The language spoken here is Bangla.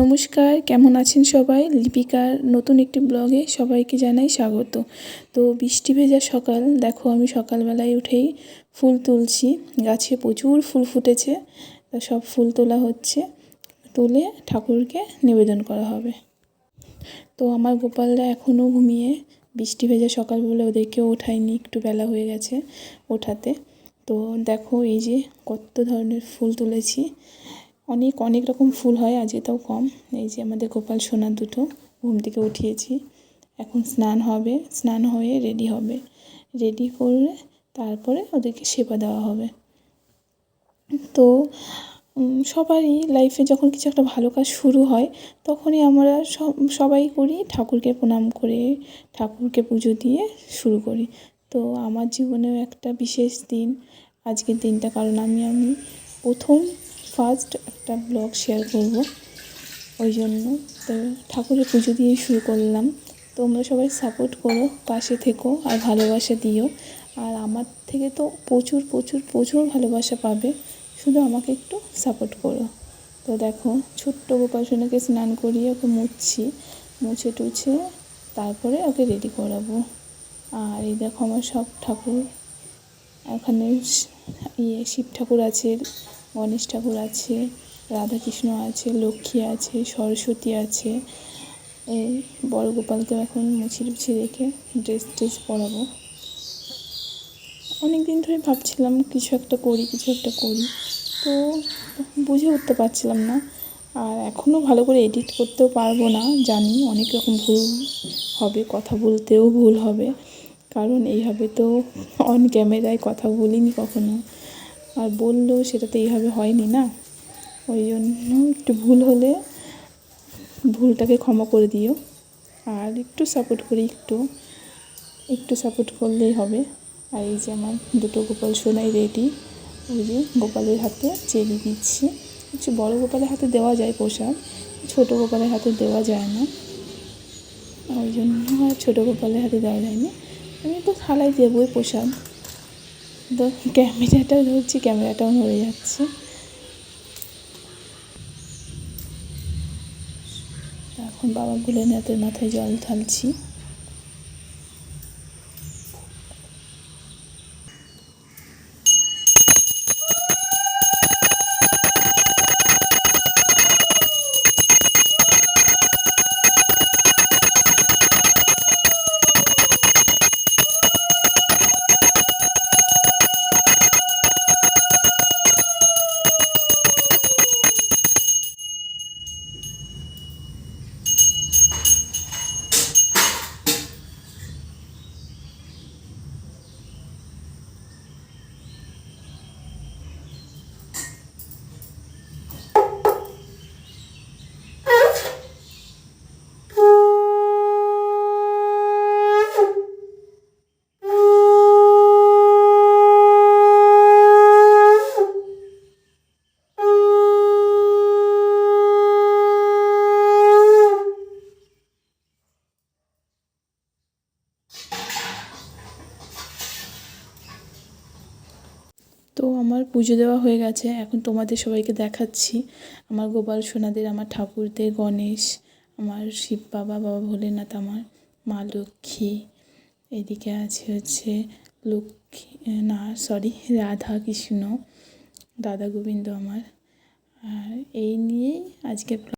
নমস্কার, কেমন আছেন সবাই? লিপিকার নতুন একটি ব্লগে সবাইকে জানাই স্বাগত। তো বৃষ্টি ভেজা সকাল, দেখো আমি সকালবেলায় উঠেই ফুল তুলছি। গাছে প্রচুর ফুল ফুটেছে সব ফুল তোলা হচ্ছে, তুলে ঠাকুরকে নিবেদন করা হবে। তো আমার গোপালরা এখনও ঘুমিয়ে বৃষ্টি ভেজা সকাল বলে ওদেরকেও ওঠায়নি, একটু বেলা হয়ে গেছে ওঠাতে। তো দেখো এই যে কত ধরনের ফুল তুলেছি। অনেক অনেক রকম ফুল হয়, আজকে তাও কম। এই যে আমাদের গোপাল সোনার দুটো ঘুম থেকে উঠিয়েছি। এখন স্নান হবে, স্নান হয়ে রেডি হবে। রেডি করে তারপরে ওদেরকে সেবা দেওয়া হবে। তো সবারই লাইফে যখন কিছু একটা ভালো কাজ শুরু হয়, তখনই আমরা সব, সবাই করি ঠাকুরকে প্রণাম করে, ঠাকুরকে পুজো দিয়ে শুরু করি। তো আমার জীবনেও একটা বিশেষ দিন আজকের দিনটা। কারণ আমি আমি প্রথম ফার্স্ট একটা ব্লগ শেয়ার করব। ওই জন্য তো ঠাকুরের পুজো দিয়ে শুরু করলাম। তোমরা সবাই সাপোর্ট করো, পাশে থেকো আর ভালোবাসা দিও। আর আমার থেকে তো প্রচুর প্রচুর প্রচুর ভালোবাসা পাবে। শুধু আমাকে একটু সাপোর্ট করো। তো দেখো, ছোট্ট গোপালসোনাকে স্নান করিয়ে ওকে মুছছি। মুছে টুছে তারপরে ওকে রেডি করাবো। আর এই দেখো আমার সব ঠাকুর। এখানে ইয়ে শিব ঠাকুর আছে, গণেশ ঠাকুর আছে, রাধাকৃষ্ণ আছে, লক্ষ্মী আছে, সরস্বতী আছে। এই বড় গোপালকে এখন মুছি টুছি রেখে ড্রেস ট্রেস পরাবো। অনেক দিন ধরে ভাবছিলাম কিছু একটা করি, কিছু একটা করি। তো বুঝে উঠতে পারছিলাম না। আর এখনও ভালো করে এডিট করতেও পারব না, জানি অনেক রকম ভুল হবে, কথা বলতেও ভুল হবে। কারণ এইভাবে তো অন ক্যামেরায় কথা বলিনি কখনো। আর বললেও সেটা তো এইভাবে হয়নি না। ওই জন্য একটু ভুল হলে ভুলটাকে ক্ষমা করে দিও। আর একটু সাপোর্ট করি একটু। একটু সাপোর্ট করলেই হবে। আর এই যে আমার দুটো গোপাল সোনাই রেডি ওই যে গোপালের হাতে চেরি দিচ্ছি। কিছু বড়ো গোপালের হাতে দেওয়া যায় পোশাক ছোটো গোপালের হাতে দেওয়া যায় না। ওই জন্য আর ছোটো গোপালের হাতে দেওয়া যায় যায়নি। আমি তো থালায় দেবই প্রসাদ। তো ক্যামেরাটাও ধরছি, ক্যামেরাটাও নড়ে যাচ্ছে। এখন বাবা ভোলেনাথের মাথায় জল ঢালছি। তো আমার পুজো দেওয়া হয়ে গেছে। এখন তোমাদের সবাইকে দেখাচ্ছি। আমার গোপাল সোনাদের, আমার ঠাকুরদের, গণেশ, আমার শিব বাবা বাবা ভোলেনাথ, আমার মা লক্ষ্মী। এদিকে আছে হচ্ছে লক্ষ্মী, না সরি রাধা কৃষ্ণ, দাদা গোবিন্দ আমার। আর এই নিয়েই আজকের